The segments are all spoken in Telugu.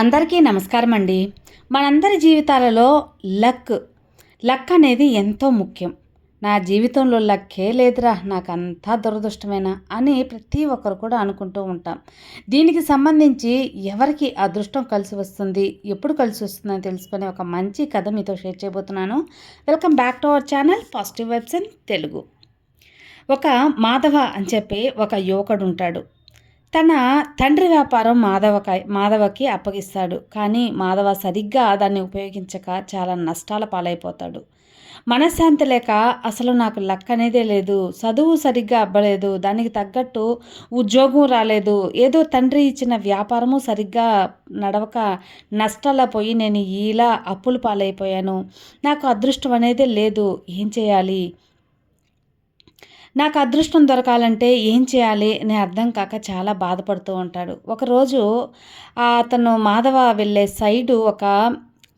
అందరికీ నమస్కారం అండి మనందరి జీవితాలలో లక్ లక్ అనేది ఎంతో ముఖ్యం. నా జీవితంలో లక్కే లేదురా నాకు అంతా దురదృష్టమేనా అని ప్రతి ఒక్కరు కూడా అనుకుంటూ ఉంటాం. దీనికి సంబంధించి ఎవరికి అదృష్టం కలిసి వస్తుంది ఎప్పుడు కలిసి వస్తుందని తెలుసుకునే ఒక మంచి కథ మీతో షేర్ చేయబోతున్నాను. Welcome back to our channel positive vibes in Telugu. ఒక మాధవ అని చెప్పి ఒక యువకుడు ఉంటాడు. తన తండ్రి వ్యాపారం మాధవక మాధవకి అప్పగిస్తాడు. కానీ మాధవ సరిగ్గా దాన్ని ఉపయోగించక చాలా నష్టాల పాలైపోతాడు. మనశ్శాంతి లేక అసలు నాకు లక్ అనేదే లేదు. చదువు సరిగ్గా అవ్వలేదు దానికి తగ్గట్టు ఉద్యోగం రాలేదు. ఏదో తండ్రి ఇచ్చిన వ్యాపారము సరిగ్గా నడవక నష్టాల పోయి నేను ఇలా అప్పులు పాలైపోయాను. నాకు అదృష్టం అనేది లేదు. ఏం చేయాలి? నాకు అదృష్టం దొరకాలంటే ఏం చేయాలి అని అర్థం కాక చాలా బాధపడుతూ ఉంటాడు. ఒకరోజు అతను మాధవ వెళ్ళే సైడు ఒక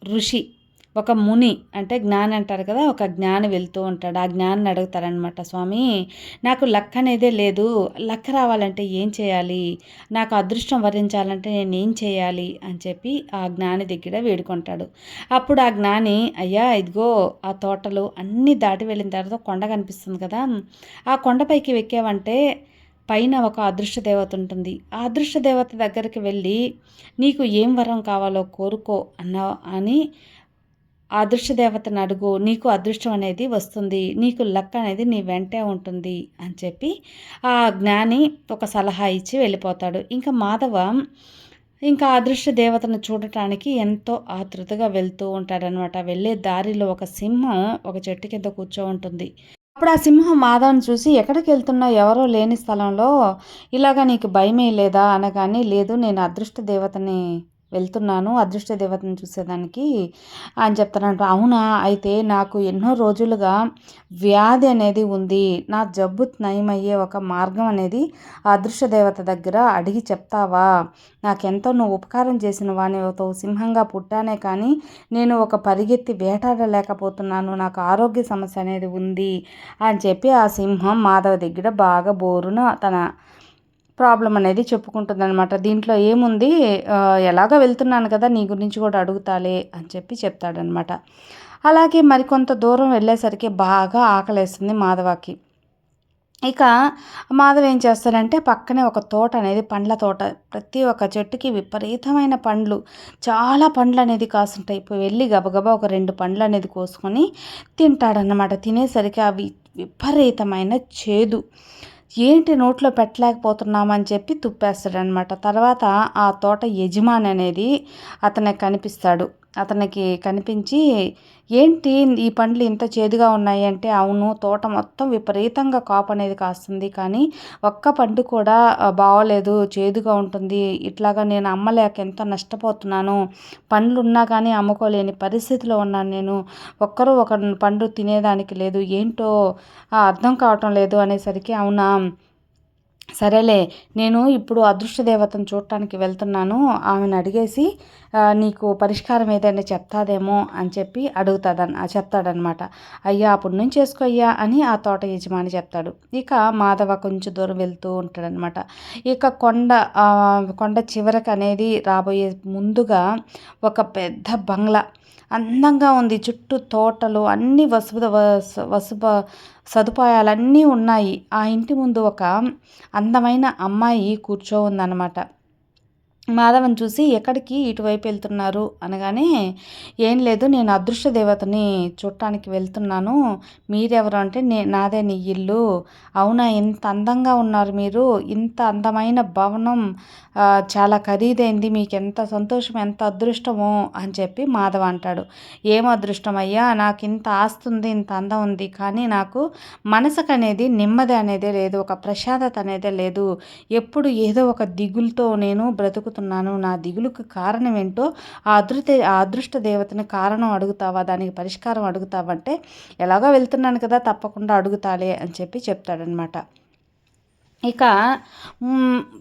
ఋషి ఒక ముని అంటే జ్ఞాని అంటారు కదా ఒక జ్ఞాని వెళ్తూ ఉంటాడు. ఆ జ్ఞాని అడుగుతారనమాట స్వామి నాకు లక్ అనేదే లేదు. లక్ రావాలంటే ఏం చేయాలి? నాకు అదృష్టం వరించాలంటే నేను ఏం చేయాలి? అని చెప్పి ఆ జ్ఞాని దగ్గర వేడుకుంటాడు. అప్పుడు ఆ జ్ఞాని అయ్యా ఇదిగో ఆ తోటలు అన్నీ దాటి వెళ్ళిన తర్వాత కొండ కనిపిస్తుంది కదా. ఆ కొండపైకి ఎక్కావంటే పైన ఒక అదృష్ట దేవత ఉంటుంది. ఆ అదృష్ట దేవత దగ్గరికి వెళ్ళి నీకు ఏం వరం కావాలో కోరుకో అన్న అని అదృష్ట దేవతను అడుగు నీకు అదృష్టం అనేది వస్తుంది నీకు లక్ అనేది నీ వెంటే ఉంటుంది అని చెప్పి ఆ జ్ఞాని ఒక సలహా ఇచ్చి వెళ్ళిపోతాడు. ఇంకా మాధవ ఇంకా అదృష్ట దేవతను చూడటానికి ఎంతో ఆతృతగా వెళ్తూ ఉంటాడనమాట వెళ్ళే దారిలో ఒక సింహం ఒక చెట్టు కింద కూర్చో ఉంటుంది. అప్పుడు ఆ సింహం మాధవని చూసి ఎక్కడికి వెళ్తున్నా? ఎవరో లేని స్థలంలో ఇలాగా నీకు భయమే లేదా? అనగానే లేదు నేను అదృష్ట దేవతని వెళ్తున్నాను అదృష్ట దేవతను చూసేదానికి అని చెప్తానంట. అవునా? అయితే నాకు ఎన్నో రోజులుగా వ్యాధి అనేది ఉంది. నా జబ్బు నయమయ్యే ఒక మార్గం అనేది అదృష్ట దేవత దగ్గర అడిగి చెప్తావా? నాకెంతో నువ్వు ఉపకారం చేసిన ఒక సింహంగా పుట్టానే కానీ నేను ఒక పరిగెత్తి వేటాడలేకపోతున్నాను. నాకు ఆరోగ్య సమస్య అనేది ఉంది అని చెప్పి ఆ సింహం మాధవ దగ్గర బాగా బోరున తన ప్రాబ్లం అనేది చెప్పుకుంటుంది అనమాట దీంట్లో ఏముంది? ఎలాగ వెళ్తున్నాను కదా నీ గురించి కూడా అడుగుతాలే అని చెప్పి చెప్తాడనమాట అలాగే మరికొంత దూరం వెళ్ళేసరికి బాగా ఆకలేస్తుంది మాధవకి. ఇక మాధవ్ ఏం చేస్తాడంటే పక్కనే ఒక తోట అనేది పండ్ల తోట ప్రతి ఒక్క చెట్టుకి విపరీతమైన పండ్లు చాలా పండ్లు అనేది కాస్తుంటాయి. ఇప్పుడు వెళ్ళి గబగబా ఒక రెండు పండ్లు అనేది కోసుకొని తింటాడన్నమాట. తినేసరికి అవి విపరీతమైన చేదు. ఏంటి నోట్లో పెట్టలేకపోతున్నామని చెప్పి తుప్పేస్తాడనమాట తర్వాత ఆ తోట యజమాని అనేది అతనికి కనిపిస్తాడు. అతనికి కనిపించి ఏంటి ఈ పండ్లు ఇంత చేదుగా ఉన్నాయి? అంటే అవును తోట మొత్తం విపరీతంగా కాపు అనేది కాస్తుంది కానీ ఒక్క పండు కూడా బాగోలేదు చేదుగా ఉంటుంది. ఇట్లాగా నేను అమ్మలేక ఎంత నష్టపోతున్నాను. పండ్లు ఉన్నా కానీ అమ్ముకోలేని పరిస్థితిలో ఉన్నాను నేను. ఒక్కరు ఒక పండు తినేదానికి లేదు. ఏంటో అర్థం కావటం లేదు అనేసరికి అవునా? సరేలే నేను ఇప్పుడు అదృష్ట దేవతను చూడటానికి వెళ్తున్నాను. ఆమెను అడిగేసి నీకు పరిష్కారం ఏదైనా చెప్తాదేమో అని చెప్పి అడుగుతాదన్ చెప్తాడనమాట. అయ్యా అప్పుడు నుంచి చేసుకో అయ్యా అని ఆ తోట యజమాని చెప్తాడు. ఇక మాధవ కొంచెం దూరం వెళ్తూ ఉంటాడనమాట. ఇక కొండ కొండ చివరకు అనేది రాబోయే ముందుగా ఒక పెద్ద బంగ్లా అందంగా ఉంది. చుట్టూ తోటలు అన్ని వసుద వసుప సదుపాయాలన్నీ ఉన్నాయి. ఆ ఇంటి ముందు ఒక అందమైన అమ్మాయి కూర్చో ఉందన్నమాట. మాధవన్ చూసి ఎక్కడికి ఇటువైపు వెళ్తున్నారు అనగానే ఏం లేదు నేను అదృష్ట దేవతని చూడటానికి వెళ్తున్నాను. మీరెవరు అంటే నే నాదే నీ ఇల్లు. అవునా ఇంత అందంగా ఉన్నారు మీరు. ఇంత అందమైన భవనం చాలా ఖరీదైంది. మీకు ఎంత సంతోషం ఎంత అదృష్టమో అని చెప్పి మాధవ అంటాడు. ఏం అదృష్టం అయ్యా నాకు ఇంత ఆస్తుంది ఇంత అందం ఉంది కానీ నాకు మనసుకు అనేది నెమ్మది అనేదే లేదు ఒక ప్రశాంతత అనేదే లేదు. ఎప్పుడు ఏదో ఒక దిగులతో నేను బ్రతుకుతూ అయిపోతున్నాను నా దిగులుకు కారణం ఏంటో ఆ అదృత ఆ అదృష్ట దేవతని కారణం అడుగుతావా దానికి పరిష్కారం అడుగుతావంటే ఎలాగో వెళ్తున్నాను కదా తప్పకుండా అడుగుతాలే అని చెప్పి చెప్తాడనమాట ఇక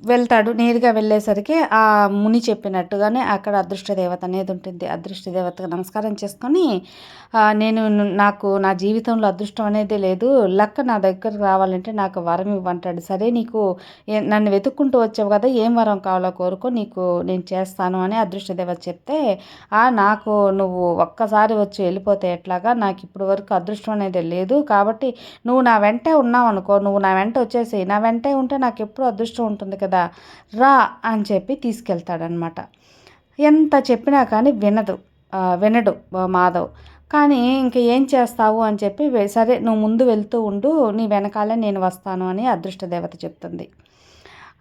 వెళ్తాడు నేరుగా వెళ్ళేసరికి ఆ ముని చెప్పినట్టుగానే అక్కడ అదృష్ట దేవత అనేది ఉంటుంది. అదృష్ట దేవతకు నమస్కారం చేసుకొని నేను నాకు నా జీవితంలో అదృష్టం అనేది లేదు. లక్క నా దగ్గరకు రావాలంటే నాకు వరం ఇవ్వంటాడు. సరే నీకు నన్ను వెతుక్కుంటూ వచ్చావు కదా ఏం వరం కావాలో కోరుకో నీకు నేను చేస్తాను అని అదృష్ట దేవత చెప్తే ఆ నాకు నువ్వు ఒక్కసారి వచ్చి వెళ్ళిపోతే ఎట్లాగా నాకు ఇప్పటి వరకు అదృష్టం అనేది లేదు. కాబట్టి నువ్వు నా వెంటే ఉన్నావు అనుకో నువ్వు నా వెంట వచ్చేసి నా వెంట ఉంటే నాకు ఎప్పుడు అదృష్టం ఉంటుంది కదా రా అని చెప్పి తీసుకెళ్తాడనమాట ఎంత చెప్పినా కానీ వినదు వినడు మాధవ్. కానీ ఇంక ఏం చేస్తావు అని చెప్పి సరే నువ్వు ముందు వెళ్తూ ఉండు నీ వెనకాలే నేను వస్తాను అని అదృష్ట దేవత చెప్తుంది.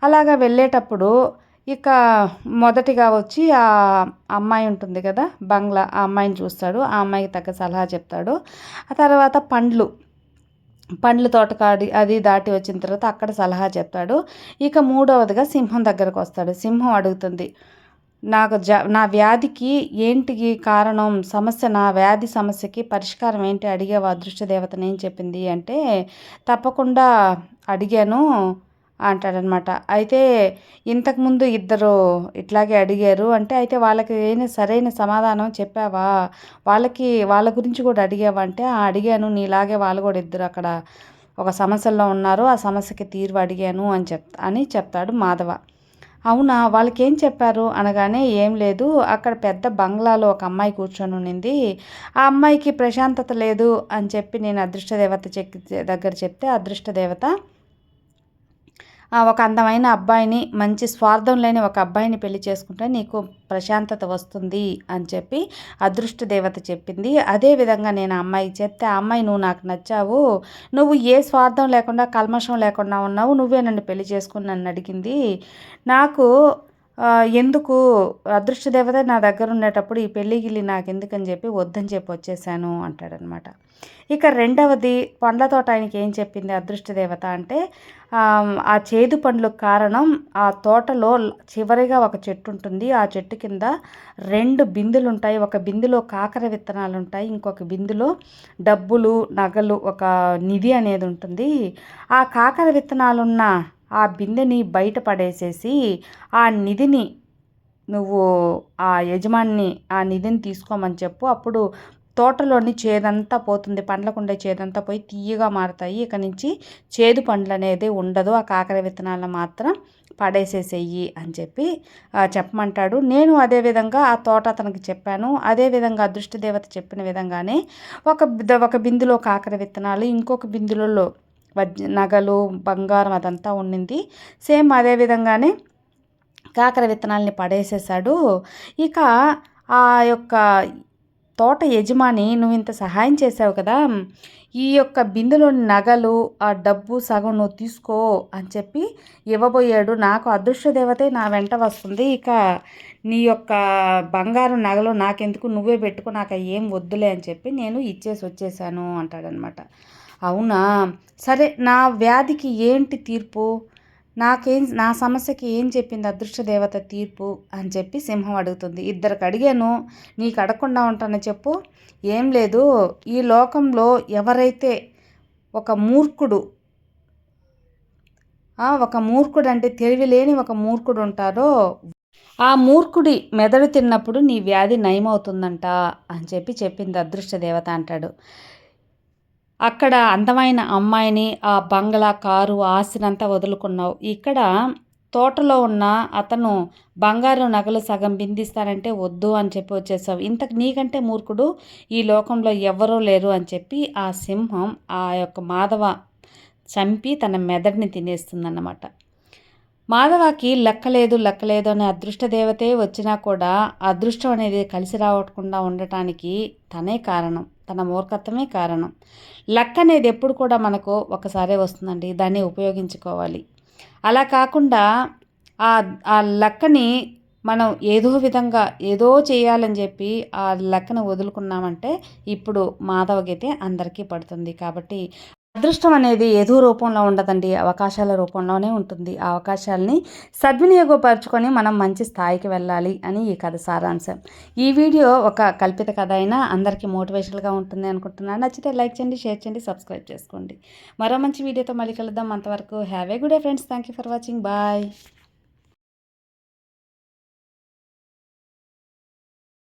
అలాగా వెళ్ళేటప్పుడు ఇక మొదటిగా వచ్చి ఆ అమ్మాయి ఉంటుంది కదా బంగ్లా ఆ అమ్మాయిని చూస్తాడు ఆ అమ్మాయికి తగ్గ సలహా చెప్తాడు. ఆ తర్వాత పండ్లు పండ్ల తోటకాడి అది దాటి వచ్చిన తర్వాత అక్కడ సలహా చెప్తాడు ఇక మూడవదిగా సింహం దగ్గరకు వస్తాడు. సింహం అడుగుతుంది నాకు జ నా వ్యాధికి ఏంటికి కారణం? సమస్య నా వ్యాధి సమస్యకి పరిష్కారం ఏంటి? అడిగావు అదృష్ట దేవతను చెప్పింది? అంటే తప్పకుండా అడిగాను. అంటాడనమాట అయితే ఇంతకుముందు ఇద్దరు ఇట్లాగే అడిగారు. అంటే అయితే వాళ్ళకి ఏం సరైన సమాధానం చెప్పావా? వాళ్ళకి వాళ్ళ గురించి కూడా అడిగావా? అంటే "ఆ, అడిగాను. నీలాగే వాళ్ళు కూడా ఇద్దరు అక్కడ ఒక సమస్యల్లో ఉన్నారు. ఆ సమస్యకి తీర్పు అడిగాను అని చెప్ అని చెప్తాడు మాధవ. అవునా? వాళ్ళకి ఏం చెప్పారు? అనగానే ఏం లేదు. అక్కడ పెద్ద బంగ్లాలో ఒక అమ్మాయి కూర్చొని ఉండింది ఆ అమ్మాయికి ప్రశాంతత లేదు అని చెప్పి నేను అదృష్ట దేవత చెక్ దగ్గర చెప్తే అదృష్ట దేవత ఒక అందమైన అబ్బాయిని మంచి స్వార్థం లేని ఒక అబ్బాయిని పెళ్ళి చేసుకుంటే నీకు ప్రశాంతత వస్తుంది అని చెప్పి అదృష్ట దేవత చెప్పింది. అదే విధంగా నేను అమ్మాయి చెప్తే ఆ అమ్మాయి నువ్వు నాకు నచ్చావు. నువ్వు ఏ స్వార్థం లేకుండా కల్మషం లేకుండా ఉన్నావు. నువ్వే నన్ను పెళ్ళి చేసుకుని నన్ను అడిగింది. నాకు ఎందుకు అదృష్ట దేవత నా దగ్గర ఉండేటప్పుడు ఈ పెళ్ళి గిల్లి నాకు ఎందుకని చెప్పి వద్దని చెప్పి వచ్చేసాను అంటాడనమాట. ఇక రెండవది పండ్ల తోట ఆయనకి ఏం చెప్పింది అదృష్ట దేవత అంటే ఆ, ఆ చేదు పండ్లకు కారణం ఆ తోటలో చివరిగా ఒక చెట్టు ఉంటుంది. ఆ చెట్టు కింద రెండు బిందులు ఉంటాయి ఒక బిందులో కాకర విత్తనాలు ఉంటాయి ఇంకొక బిందులో డబ్బులు నగలు ఒక నిధి అనేది ఉంటుంది. ఆ కాకర విత్తనాలున్న ఆ బిందెని బయట పడేసేసి ఆ నిధిని నువ్వు ఆ యజమాని ఆ నిధిని తీసుకోమని చెప్పు. అప్పుడు తోటలోని చేదంతా పోతుంది. పండ్లకుండే చేదంతా పోయి తీయగా మారుతాయి. ఇక నుంచి చేదు పండ్లు అనేది ఉండదు. ఆ కాకర విత్తనాలను మాత్రం పడేసేసేయి అని చెప్పి చెప్పమంటాడు. నేను అదే విధంగా ఆ తోట అతనికి చెప్పాను. అదే విధంగా చెప్పిన విధంగానే ఒక ఒక బిందులో కాకర విత్తనాలు ఇంకొక బిందులలో నగలు బంగారం అదంతా ఉండింది సేమ్ అదే విధంగానే కాకర విత్తనాల్ని పడేసేసాడు ఇక ఆ యొక్క తోట యజమాని నువ్వు ఇంత సహాయం చేసావు కదా ఈ యొక్క బిందులోని నగలు ఆ డబ్బు సగం నువ్వు తీసుకో అని చెప్పి ఇవ్వబోయాడు. నాకు అదృష్ట దేవతే నా వెంట వస్తుంది. ఇక నీ యొక్క బంగారు నగలు నాకెందుకు? నువ్వే పెట్టుకో నాకు ఏం వద్దులే అని చెప్పి నేను ఇచ్చేసి వచ్చేసాను అంటాడనమాట అవునా? సరే నా వ్యాధికి ఏంటి తీర్పు? నాకేం నా సమస్యకి ఏం చెప్పింది అదృష్ట దేవత తీర్పు అని చెప్పి సింహం అడుగుతుంది. ఇద్దరికి అడిగాను నీకు అడగకుండా ఉంటానని చెప్పు. ఏం లేదు ఈ లోకంలో ఎవరైతే ఒక మూర్ఖుడు ఒక మూర్ఖుడు అంటే తెలివి లేని ఒక మూర్ఖుడు ఉంటారో ఆ మూర్ఖుడి మెదడు తిన్నప్పుడు నీ వ్యాధి నయమవుతుందంట అని చెప్పి చెప్పింది అదృష్ట దేవత అంటాడు. అక్కడ అందమైన అమ్మాయిని ఆ బంగ్లా కారు ఆస్తినంతా వదులుకున్నావు. ఇక్కడ తోటలో ఉన్న అతను బంగారు నగలు సగం బిందిస్తానంటే వద్దు అని చెప్పి వచ్చేసావు. ఇంతకు నీకంటే మూర్ఖుడు ఈ లోకంలో ఎవ్వరూ లేరు అని చెప్పి ఆ సింహం ఆ యొక్క మాధవ చంపి తన మెదడుని తినేస్తుందన్నమాట. మాధవకి లెక్కలేదు లెక్కలేదు అనే అదృష్ట దేవతే వచ్చినా కూడా అదృష్టం అనేది కలిసి రావకుండా ఉండటానికి తనే కారణం. తన మూర్ఖత్వమే కారణం. లెక్క అనేది ఎప్పుడు కూడా మనకు ఒకసారే వస్తుందండి. దాన్ని ఉపయోగించుకోవాలి. అలా కాకుండా ఆ ఆ లెక్కని మనం ఏదో విధంగా ఏదో చేయాలని చెప్పి ఆ లెక్కను వదులుకున్నామంటే ఇప్పుడు మాధవ అందరికీ పడుతుంది. కాబట్టి అదృష్టం అనేది ఏదో రూపంలో ఉండదండి అవకాశాల రూపంలోనే ఉంటుంది. ఆ అవకాశాలని సద్వినియోగపరచుకొని మనం మంచి స్థాయికి వెళ్ళాలి అని ఈ కథ సారాంశం. ఈ వీడియో ఒక కల్పిత కథ అయినా అందరికీ మోటివేషనల్గా ఉంటుంది అనుకుంటున్నాను. నచ్చితే లైక్ చేయండి షేర్ చేయండి సబ్స్క్రైబ్ చేసుకోండి. మరో మంచి వీడియోతో మళ్ళీ కలుద్దాం. అంతవరకు have a good day friends. Thank you for watching. Bye.